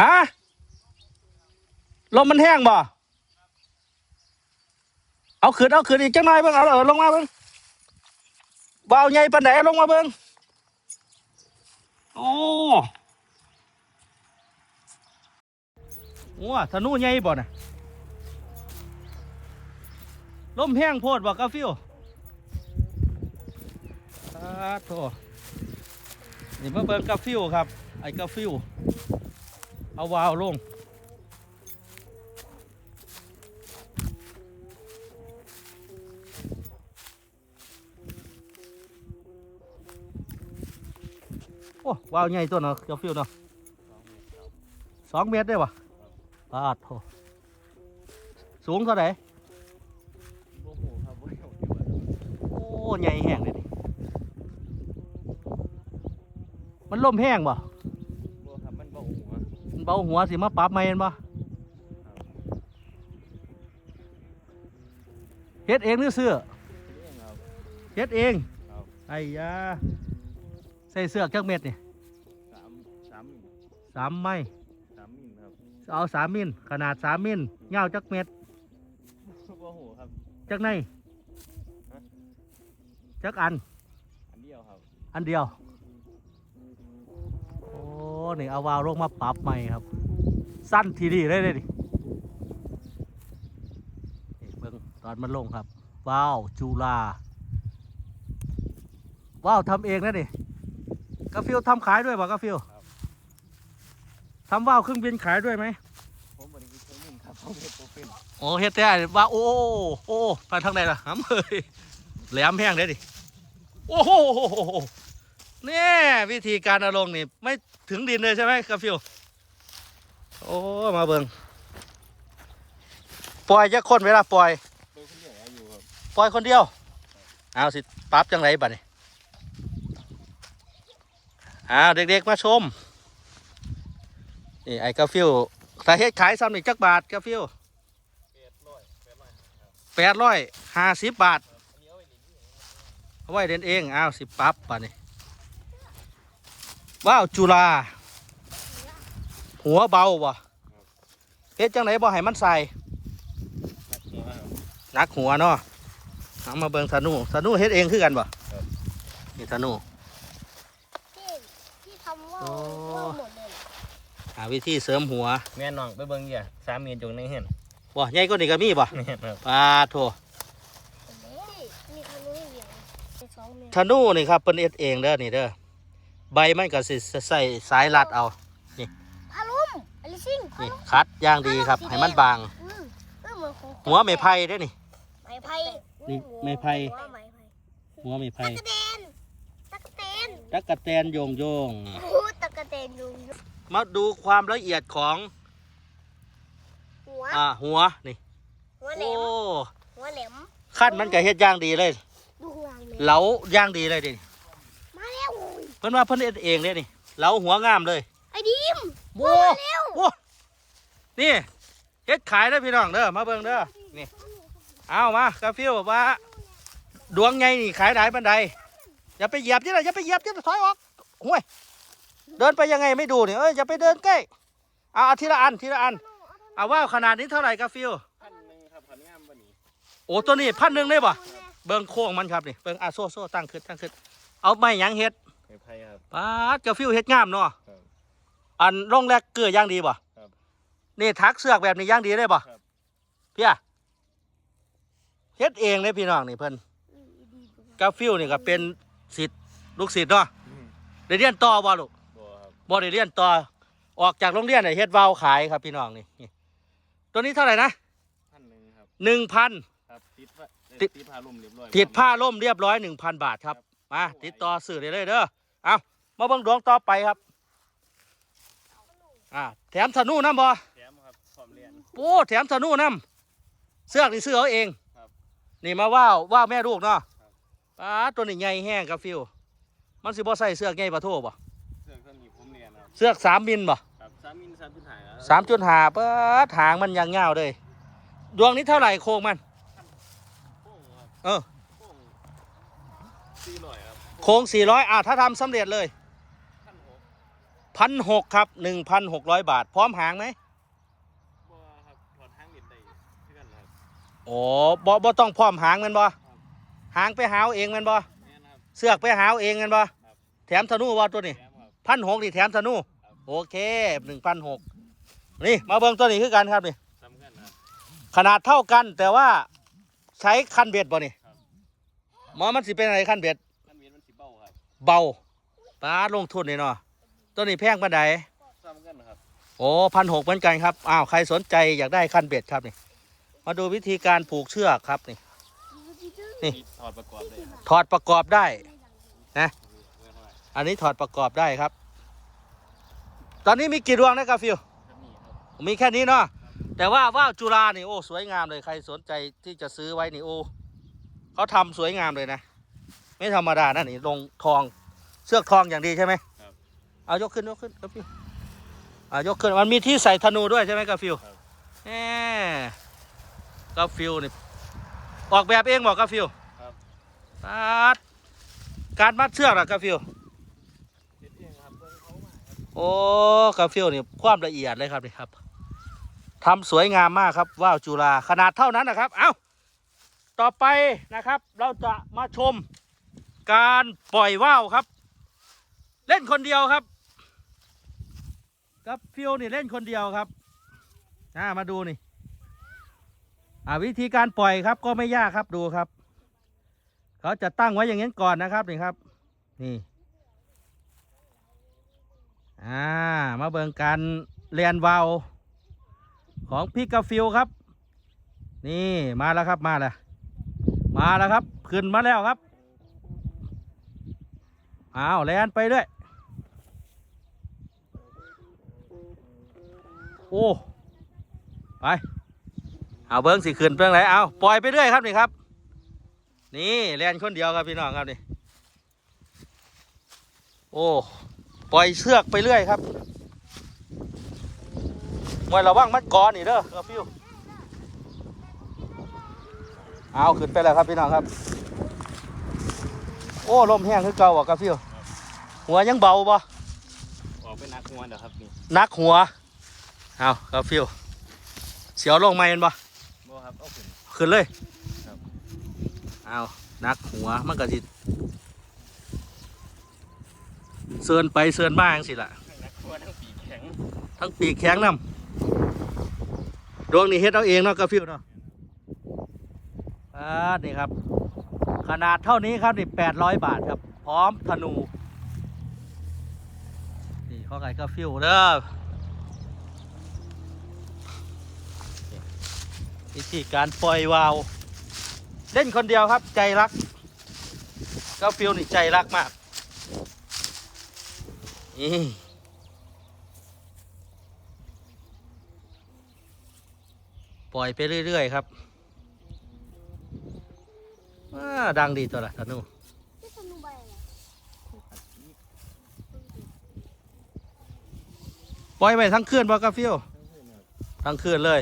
ฮะลมมันแห้งบ่ เอาขึ้นเอาขึ้นอีกจังหน่อยเบิ่งเอาเออลงมาเบิ่งบ่าวใหญ่ปานไหนลงมาเบิ่งโอ้โอ้ธนูใหญ่บ่น่ะลมแห้งโพดบ่กาฟิวสาธุนี่มาเบิ่งกาฟิวครับ ไอ้กาฟิว เอาวาวลง โอ้วาวใหญ่ตัวเนาะกาฟิวเนาะสองเมตรได้ปะปาดโถสูงเท่าไหร่โอ้หครับบ่เห็นอยู่อะโอ้ใหญ่แห้งเลยดิมันล่มแห้งบ่บ่ครับมันบ่หัวมัน เบาหัวสิมาปรับไม่เห็นบ่เฮ็ดเองหรือเสื้อเรื่องครับเฮ็ดเองครับไอ้ยาใส่เสื้อจักเม็ดนี่สามสามมิลสามไม้สามมิลครับเอาสามมิลขนาดสามมิลยาวจักเม็ดบ่หัวครับจักในจักอัน อันเดียวครับ อันเดียวโอ้ นี่เอาวาล์วลงมาปรับใหม่ครับ สั้นทีดีเลยเลยดินี่เบิ่งตอนมันลงครับว้าวจูลาว้าวทำเองนะนี่กาฟิลทำขายด้วยป่ะกาฟิลทำว้าวเครื่องบินขายด้วยไหมผมบ่ได้คิดใช้มิลครับผมเฮ็ดบ่เป็นโอ้เฮ็ดได้ว่าโอ้โอ้โอ้ไปทางไหนล่ะหำเฮ้ยแหลมแห้งเลยดิโอ้โห นี่วิธีการเอาลงนี่ไม่ถึงดินเลยใช่ไหมกาฟิว โอ้มาเบิงปล่อยจะคนเวลาปล่อยโดยคนเดียวอยุครับปล่อยคนเดียว เอาสิปั๊บจังไรบัดนี้อ้าวเด็กๆมาชม นี่ไอ้กาฟิวถ้าเฮ็ดขายซ้ำนี่จักบาทกาฟิวแปดร้อยห้าสิบบาทเอาไว้เล่นเอาไว้เอง อ้าวสิปั๊บป่ะนี่ ว้าวจุฬาหัวเบาบ่เฮ็ดจังไหนบ่ให้มันใส่นักหัวครับหนักหัวเนาะเอามาเบิ่งธนูธนูเฮ็ดเองคือกันบ่ครับนี่ธนูที่ที่ทำว่าโอ้ว่าหมดเลยหาวิธีเสริมหัวแม่น้องไปเบิ่งเดี๋ยวสามเมียนจงในเห็นบ่ใหญ่กว่านี้ก็มีบ่แม่นครับปาโถเฮ้ยมีทำนู้นเดียวเป็นสองเมตร ธนูนี่ครับเพิ่นเฮ็ดเองเด้อนี่เด้อ ใบมันก็สิใส่สายรัดเอาพารุมอลิซิงพานี่รุมคัดอย่างดีครับ ให้มันบาง อืมเออเหมือนของหัวไม้ไผ่เด้อนี่ ไม้ไผ่นี่ไม้ไผ่หัวไม้ไผ่หัวไม้ไผ่ตะกะเตนตะกะเตนตักกะแตนโยงโยง โอ้ตะกะเตนอยู่มาดูความละเอียดของหัวอ่าหัวนี่หัวแหลโอ้มหัวแหลมขั้นมันก็เฮ็ดอย่างดีเลย ดูข้างล่างเลยเหลาอย่างดีเลยดิ มาแล้วโอ้ย เพิ่นว่าเพิ่นเฮ็ดเองเด้นี่เหลาหัวงามเลย ไอ้ดิมโว้มาแล้วโว้นี่เฮ็ดขายเด้อพี่น้องเด้อมาเบิ่งเด้อนี่เอามากาฟิวว่า ดวงไงนี่ขายได้ปานใดอย่าไปเหยียบที่ไหนอย่าไปเหยียบที่ถอยออกห่วยเดินไปยังไงไม่ดูนี่เอ้ยอย่าไปเดินใกล้เอาเอาทีละอันทีละอันเอาว่าขนาดนี้เท่าไหร่กาฟิวพันหนึงครับพันงามบ่นี้โอ้ตัวนี้พันหนึ่งได้ป่ะเบิ่งโค้งมันครับนี่เบิ่งอะโซ่โซ่ตั้งขึ้นตั้งขึ้นเอาไม้หยังเฮ็ด ไม้ไผ่ครับปาดกาฟิวเฮ็ดงามเนาะครับอันร่องแรกเกลือย่างดีป่ะครับนี่ทักเสือกแบบนี้ย่างดีได้ป่ะครับ พี่อะเฮ็ดเองเลยพี่น้องนี่เพิ่นกาฟิวนี่ก็เป็นศิษย์ลูกศิษย์เนาะอืมได้เรียนต่อบ่ลูกบ่ครับบ่ได้เรียนต่อออกจากโรงเรียนได้เฮ็ดวาวขายครับพี่น้องนี่นี่ตัวนี้เท่าไหร่นะพันหนึงครับ หนึ่งพัน ครับติดว่าติด ติดผ้าลุ่มเรียบร้อยติดผ้าล่มเรียบร้อยหนึ่งพันบาทครับ มาติดต่อสื่อได้เลยเด้อเอามาเบิ่งดวงต่อไปครับอ่าแถมธนูน้ำบ่แถมครับพร้อมเรียนโอ้แถมธนูน้ำเสื้อกนี่ซื้อเอาเองครับนี่มาว่าวว่าวแม่ลูกเนาะครับป้าตัวนี้ใหญ่แห้งกับฟิว มันสิบ่ใส่เสื้อกใหญ่ปะโทบ่เสื้อเครื่องนี้ผมเรียนครับเสื้อกสามมิลบ่ครับสามมิลสามจุดห้าแล้วสามจุดห้าเปิดหางมันยางเงาวเลย ดวงนี้เท่าไหร่โครงมันโค้งครับเออโค้ง สี่ร้อยครับโครงสี่ร้อยอ่าถ้าทำสำเร็จเลยพันหกพันหกครับหนึ่งพันหกร้อยบาท พร้อมหางไหมบ่ครับถอดทางดินได้เพื่อนครับ โอ้บ่บ่ต้องพร้อมหางแมันบ่หางไปหาเอาเองแมันบ่แม่นครับ เสือกไปหาเอาเองแมันบ่ครับแถมธนูบ่ตัวนี้แถมครับ พันหกนี่แถมธนูครับโอเคหนึ่งพันหกนี่ มาเบิ่งตัวนี้คือกันครับนี่ สำคัญครับ ขนาดเท่ากันแต่ว่าใช้คันเบ็ดบ่นี่ครับ หมอมันสิเป็นอะไรคันเบ็ดน้ำเย็นมันสิเบ้าครับเบาป้าลงทุนนี่เนาะตัวนี้แพงปานใดสำคัญครับโอ้พันหกเหมือนกันครับอ้าวใครสนใจอยากได้คันเบ็ดครับนี่ มาดูวิธีการผูกเชือกครับนี่นี่มีถอดประกอบได้ครับถอดประกอบได้เมื่อเท่าไหร่อันนี้ถอดประกอบได้ครับ ตอนนี้มีกี่ดวงนะกาฟิวครับนี่ครับมีแค่นี้เนาะแต่ว่าว่าวจุฬานี่โอ้สวยงามเลยใครสนใจที่จะซื้อไว้นี่โอ้ เขาทำสวยงามเลยนะ ไม่ธรรมดานะนี่ลงทองเสือกทองอย่างดีใช่ไหมครับเอายกขึ้นยกขึ้นกาฟิวอ่ายกขึ้นมันมีที่ใส่ธนูด้วยใช่ไหมกาฟิวครับ แหมกาฟิวนี่ออกแบบเองบอกกาฟิวครับปัดการมัดเชือกอะกาฟิวเฮ็ดเองครับเพิ่นเขามาครับโอ้กาฟิลนี่ความละเอียดเลยครับนี่ครับทำสวยงามมากครับ ว่าวจุฬาขนาดเท่านั้นนะครับ เอ้า ต่อไปนะครับ เราจะมาชมการปล่อยว่าวครับ เล่นคนเดียวครับกาฟิลนี่เล่นคนเดียวครับอ่ามาดูนี่อ่าวิธีการปล่อยครับก็ไม่ยากครับดูครับ เขาจะตั้งไว้อย่างนี้ก่อนนะครับนี่ครับ นี่อ่ามาเบิ่งการเรียนวาวของพี่กาฟิลครับ นี่มาแล้วครับมาแล้ว มาแล้วครับ ขึ้นมาแล้วครับ อ้าวแลนไปเรื่อยโอ้ ไป เอาเบิ้งสิขึ้นเบิ้งไหนเอาปล่อยไปเรื่อยครับนี่ครับ นี่แลนคนเดียวครับพี่น้องครับนี่ โอ้ ปล่อยเชือกไปเรื่อยครับมวยระวังมัดกอนี่เด้อกระฟิว เอาขึ้นไปแล้วครับพี่น้องครับ โอ้ลมแห้งคือเก่าอะกระฟิวหัวยังเบาบ่ออกเป็นนักมวยเด้อครับนี่นักหัวเอากระฟิวเสียวลงไม่เห็นบ่บ่ครับเอาขึ้นขึ้นเลยครับเอานักหัวมันก็สิเซินไปเซินมาจังสิล่ะทั้งนักมวยทั้งปีกแข็งทั้งปีกแข็งน้ำดวงนี่เฮ็ดเอาเองเนาะกาฟิวเนาะ อ่านี่ครับ ขนาดเท่านี้ครับนี่แปดร้อยบาทครับ พร้อมธนู นี่ข้อไก่กาฟิวเด้อวิธีการปล่อยวาว เล่นคนเดียวครับใจรักกาฟิวนี่ใจรักมาก นี่ปล่อยไปเรื่อย ๆ ครับ ดังดีตัวละธนูที่สนุกใบอะไรปล่อยไปทั้งคืนบ่กาฟิวทั้งขึ้นครับทั้งคืนเลย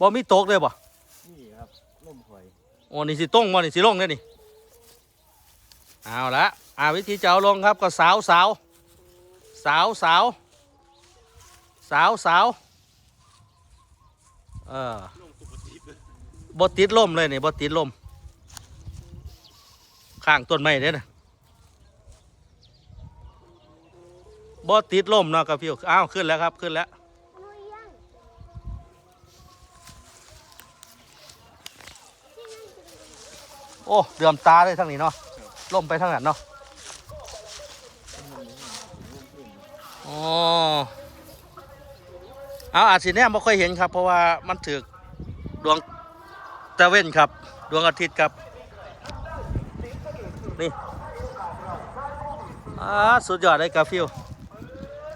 บ่มีตกเลยบ่นี่ครับล่มข่อยโอ้นี่สิต้งบ่นี่สิลงเด้อนี่เอาละอ่าวิธีจะเอาลงครับก็สาวสาวสาวสาวสาวสาวเออลงปกติเลยบ่ติดลมเลยนี่บ่ติดลม ข้างต้นไม้เด้อนะบ่ติดล่มเนาะกาฟิวอ้าวขึ้นแล้วครับขึ้นแล้วโอ้เดือมตาเลยทั้งนี้เนาะล่มไปทั้งนั้นเนาะอ๋อเอาอาจสิแน่ไม่ค่อยเห็นครับ เพราะว่ามันถือดวงตะเว้นครับ ดวงอาทิตย์ครับ อ่าสุดยอดเลยกาฟิว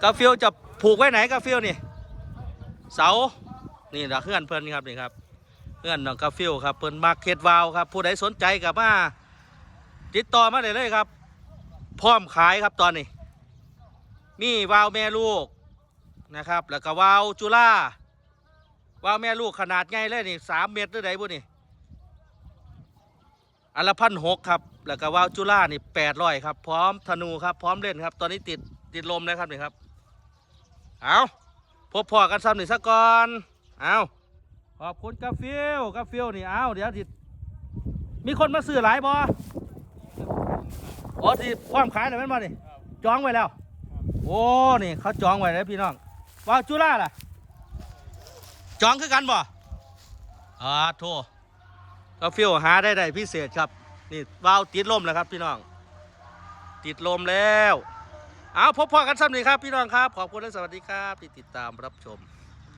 กาฟิวจะผูกไว้ไหนกาฟิวนี่เสานี่นะเพื่อนเพื่อนครับนี่ครับเพื่อนน้องกาฟิลครับเพิ่นมาเขตวาวครับผู้ใดสนใจกับมาติดต่อมาได้เลยครับ พร้อมขายครับตอนนี้ มีวาวแม่ลูกนะครับ แล้วก็วาวจุฬาวาวแม่ลูกขนาดใหญ่เลยนี่สามเมตรหรือใดบุนี่ อันละพันหกครับ แล้วก็ว่าวจุฬานี่แปดร้อยครับ พร้อมธนูครับ พร้อมเล่นครับ ตอนนี้ติดติดลมนะครับนี่ครับ เอาพบพอกันซ้ำหนี่งสักก่อน เอาขอบคุณกาฟิลกาฟิลนี่เอาเดี๋ยวติดมีคนมาซื้อหลายบออ๋อที่ความขายหน่อยแม่นบ่นี่จองไว้แล้ว โอ้ นี่เขาจองไว้แล้วพี่น้องว่าจุฬาล่ะ จองคือกันบ่อ่าโท ก็ฟิวหาได้ได้พิเศษครับ นี่วาวติดลมแล้วครับพี่น้อง ติดลมแล้ว เอาพบพอกันซ้ำนี่ครับพี่น้องครับ ขอบคุณและสวัสดีครับ ที่ติดตามรับชม